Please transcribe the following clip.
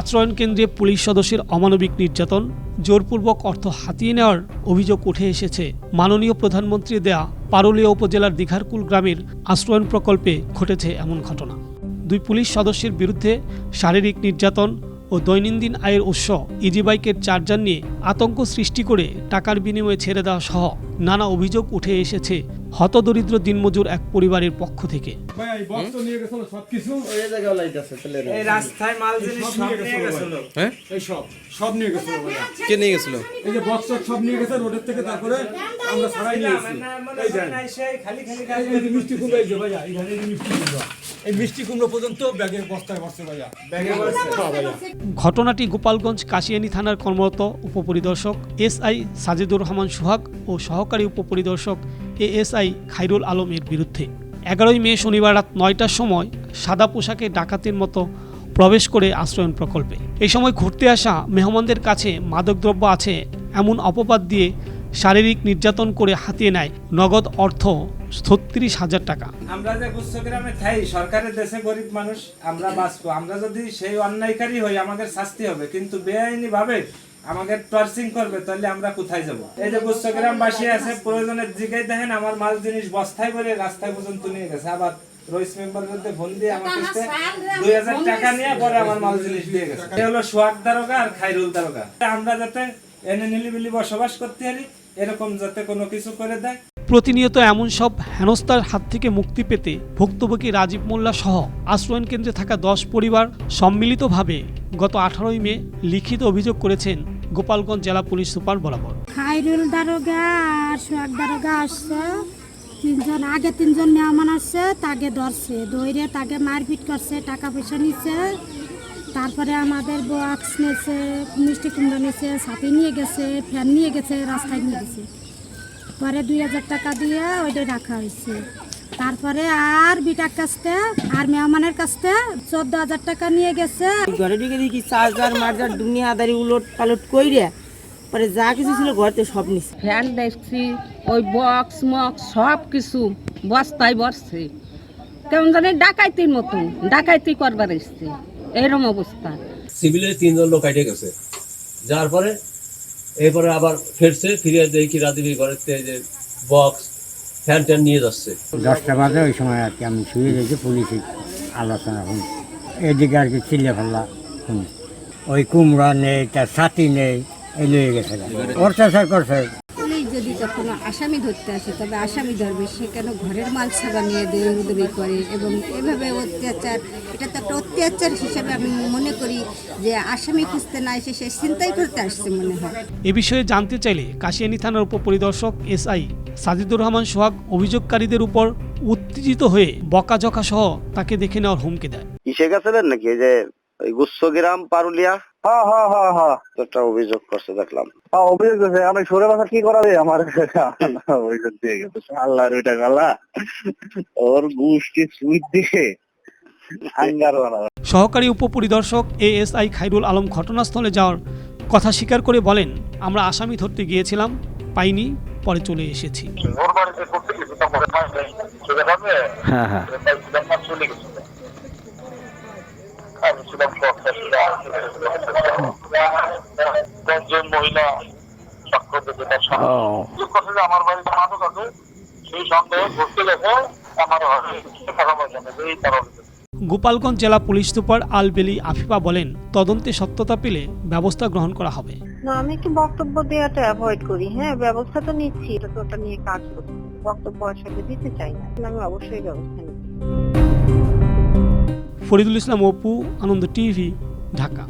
আশ্রয়ণ কেন্দ্রে পুলিশ সদস্যের অমানবিক নির্যাতন, জোরপূর্বক অর্থ হাতিয়ে নেওয়ার অভিযোগ উঠে এসেছে। মাননীয় প্রধানমন্ত্রী দেয়া পারুলিয়া উপজেলার দীঘারকুল গ্রামের আশ্রয়ণ প্রকল্পে ঘটেছে এমন ঘটনা। দুই পুলিশ সদস্যের বিরুদ্ধে শারীরিক নির্যাতন ও দৈনন্দিন আয়ের উৎস ইজিবাইকের চার্জার নিয়ে আতঙ্ক সৃষ্টি করে টাকার বিনিময়ে ছেড়ে দেওয়া সহ নানা অভিযোগ উঠে এসেছে হতদরিদ্র দিনমজুর এক পরিবারের পক্ষ থেকে। ভাই এই বক্স তো নিয়ে গেছিল সব কিছু এই রাস্তায় মাল জিনিস সব নিয়ে গেছিল হ্যাঁ? এই সব সব নিয়ে গেছিল ভাইয়া কে নিয়ে গেছিল? এই যে বক্স সব নিয়ে গেছে রোডের থেকে তারপরে আমরা সারাই নিয়ে এসেছি। এই দেন। খালি খালি এই এই যে মিষ্টি কুমড়ো এই যে ভাইয়া এইখানে এই যে মিষ্টি কুমড়ো। এই মিষ্টি কুমড়ো পর্যন্ত ব্যাগে বস্তায় বসছে ভাইয়া। ব্যাগে বসছে ভাইয়া ঘটনাটি গোপালগঞ্জ কাশিয়ানী থানার কর্মরত উপপরিদর্শক এস আই সাজেদুর রহমান সোহাগ ও সহকারী উপপরিদর্শক এএসআই খাইরুল আলমের বিরুদ্ধে। এগারোই মে শনিবার রাত নয়টার সময় সাদা পোশাকে ডাকাতের মতো প্রবেশ করে আশ্রয়ণ প্রকল্পে। এই সময় ঘুরতে আসা মেহমানদের কাছে মাদকদ্রব্য আছে এমন অপবাদ দিয়ে শারীরিক নির্যাতন করে হাতিয়ে নেয় নগদ অর্থ ছত্রিশ হাজার টাকা। আমরা যে গুচ্ছগ্রামে থাই, সরকারের দেশে গরিব মানুষ, আমরা বাঁচবো। আমরা যদি সেই অন্যায়কারী হই, আমাদের শাস্তি হবে। কিন্তু বেআইনি ভাবে আমাদের টর্চিং করবে তাহলে আমরা কোথায় যাব? এই যে গুচ্ছগ্রাম বাসী আছে প্রয়োজনের জিগাই দেখেন আমার মাল জিনিস বস্তায় করে রাস্তায় পর্যন্ত নিয়ে গেছে। আবার রইস মেম্বার মধ্যে ফোন দিয়ে আমার কাছে দুই হাজার টাকা নিয়ে পরে আমার মাল জিনিস দিয়ে গেছে। এটা হলো সোহাগ দারোগা আর খাইরুল দারোগা। আমরা যাতে এনে নিলিবিলি বসবাস করতে পারি এরকম যাতে কোনো কিছু করে দেয়। প্রতিনিয়ত এমন সব হেনস্থার হাত থেকে মুক্তি পেতে ভুক্তভোগী রাজীব মোল্লা সহ আশ্রয়ণ কেন্দ্রে থাকা দশ পরিবার সম্মিলিতভাবে গত আঠারোই মে লিখিত অভিযোগ করেছেন। গোপালগঞ্জ জেলা পুলিশ সুপার বরাবর। খাইরুল দারোগা আর সোহাগ দারোগা আসছে। তিনজন, আগে তিনজন মেহমান আসছে, তাকে ধরছে দৌড়ে তাকে মারপিট করছে, টাকা পয়সা নিচ্ছে। তারপরে আমাদের বক্স নিয়েছে, মিষ্টি কুমড়ো নিয়েছে সাথে নিয়ে গেছে, ফ্যান নিয়ে গেছে, রাস্তায় নিয়ে গেছে। পরে দুই হাজার টাকা দিয়ে ওইটা রাখা হয়েছে। তারপরে আর বিটার কাছতে আর মেহমানের কাছতে চোদ্দ হাজার টাকা নিয়ে গেছে। ঘরে ঢুকে দেখি চার্জার মার্জার দুনিয়াদারি উলট পালট কইরে পরে যা কিছু ছিল ঘরতে সব নিছে। ফ্যান দেখছি ওই বক্স মক্স সব কিছু বস্তায় বসছে কেমন জানি ডাকাইতির মতন ডাকাইতি করবার এসছে। এরম অবস্থা। সিভিলে তিনজন লোক কাটে গেছে। যার পরে এরপরে আবার ফিরছে ফিরে দেখি রাজীবী ঘরের থেকে যে বক্স ফ্যান ট্যান নিয়ে যাচ্ছে। দশটা বাজে, ওই সময় আর কি আমি শুয়ে গেছি, পুলিশের আলোচনা শুনি এদিকে আর কি চিল্লে ফেললা শুনি ওই কুমড়া নেই তার ছাতি নেই, এই লয়ে গেছে। অত্যাচার করছে। পুলিশ যদি কখনো আসামি ধরতে আসে তবে আসামি ধরবে। সে কেন ঘরের মাল ছাগা নিয়ে দেউদবি করে? এবং এভাবে অত্যাচার এটা তো একটা অত্যাচার হিসেবে আমি মনে করি যে আসামি খুঁজতে না এসে সে চিন্তাই করতে আসছে মনে হয়। এ বিষয়ে জানতে চাইলে কাশিয়ানি থানার উপপরিদর্শক এসআই সাজিদুর রহমান সোহাগ অভিযোগকারীদের উপর উত্তেজিত হয়ে বকাঝকা সহ তাকে দেখে নেওয়ার হুমকি দেয়। কিসে গেছিলেন নাকি? যে ওই গুচ্ছগ্রাম পারুলিয়া? হ্যাঁ হ্যাঁ হ্যাঁ হ্যাঁ একটা অভিযোগ করছে দেখলাম। হ্যাঁ অভিযোগ করছে আমি সরে বাসা কি করাবে আমার অভিযোগ দিয়ে গেছে। আল্লাহর ওইটা গালা। ওর গুষ্টি সুইট দিয়ে সহকারী উপপরিদর্শক এএসআই খাইরুল আলম ঘটনাস্থলে যাওয়ার কথা স্বীকার করে বলেন আমরা আসামি ধরতে গিয়েছিলাম পাইনি পরে চলে এসেছি। হ্যাঁ হ্যাঁ। মহিলা আমার বাড়িতে মাদক আছে সেই সন্দেহ ঘুরতে গেছে আমার টাকা পয়সা নেবে এই কারণে গোপালগঞ্জ জেলা পুলিশ সুপার আলবেলি আফিফা বলেন তদন্তে সত্যতা পেলে ব্যবস্থা গ্রহণ করা হবে। না আমি একটু বক্তব্য দেওয়াটা অ্যাভয়েড করি। হ্যাঁ ব্যবস্থা তো নিচ্ছি এটা তো ওটা নিয়ে কাজ করছি। বক্তব্য আসলে দিতে চাই না আমি অবশ্যই ব্যবস্থা নিচ্ছি। ফরিদুল ইসলাম অপু আনন্দ টিভি ঢাকা।